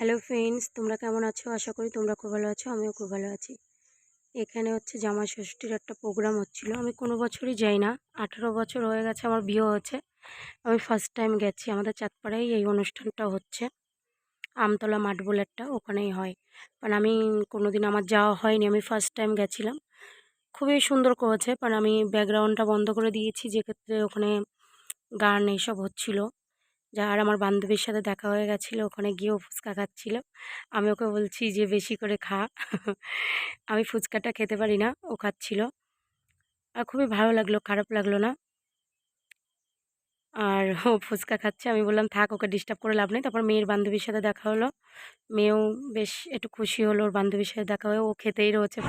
Hello friends তোমরা কেমন আছো? আশা করি তোমরা খুব ভালো আছো, আমিও খুব ভালো আছি। এখানে হচ্ছে জামা ষষ্ঠীর একটা প্রোগ্রাম হচ্ছিল। আমি কোনো বছরই যাই না। আঠেরো বছর হয়ে গেছে আমার বিয়ে হয়েছে। আমি ফার্স্ট টাইম গেছি। আমাদের চাঁদপাড়ায় এই অনুষ্ঠানটা হচ্ছে। আমতলা মাঠ বলে একটা ওখানেই হয়। কারণ আমি কোনো দিন আমার যাওয়া হয়নি। আমি ফার্স্ট টাইম গেছিলাম। খুবই সুন্দর করেছে। কারণ আমি ব্যাকগ্রাউন্ডটা বন্ধ করে দিয়েছি। যেক্ষেত্রে ওখানে গান এইসব হচ্ছিল। যা আর আমার বান্ধবীর সাথে দেখা হয়ে গেছিল, ওখানে গিয়েও ফুচকা খাচ্ছিল। আমি ওকে বলছি যে, বেশি করে খা। আমি ফুচকাটা খেতে পারি না, ও খাচ্ছিল। আর খুবই ভালো লাগল, খারাপ লাগল না। আর ও ফুচকা খাচ্ছে, আমি বললাম, থাক, ওকে ডিস্টার্ব করে লাভ নেই। তারপর মেয়ের বান্ধবীর সাথে দেখা হলো। মেয়েও বেশ একটু খুশি হলো, ওর বান্ধবীর সাথে দেখা হয়ে, ও খেতেই রয়েছে।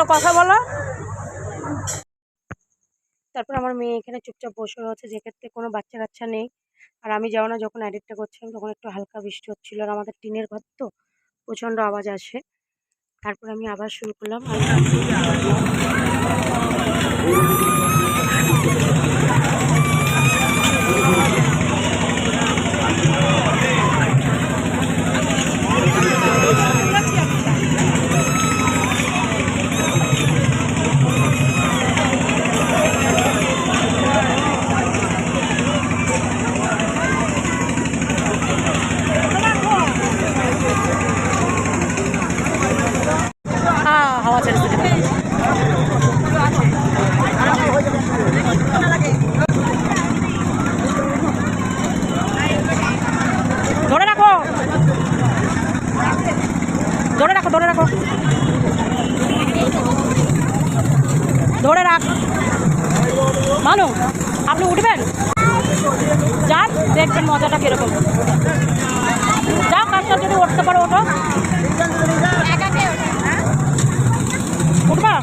কি হলো কথা বলো। তারপর আমার মেয়ে এখানে চুপচাপ বসে রয়েছে যেক্ষেত্রে কোনো বাচ্চা কাচ্চা নেই। আর আমি যাও না যখন এডিটটা করছিলাম তখন একটু হালকা বৃষ্টি হচ্ছিল আর আমাদের টিনের ঘর তো, প্রচণ্ড আওয়াজ আসে। তারপর আমি আবার শুরু করলাম হ্যাঁ হাওয়া ছেড়েছে ধরে রাখো ধরে রাখো ধরে রাখো। ধরে রাখ। মানু, আপনি উঠবেন? যান, দেখবেন মজাটা কীরকম। যাও কাজটা যদি উঠতে পারো, ওঠো। উঠবা?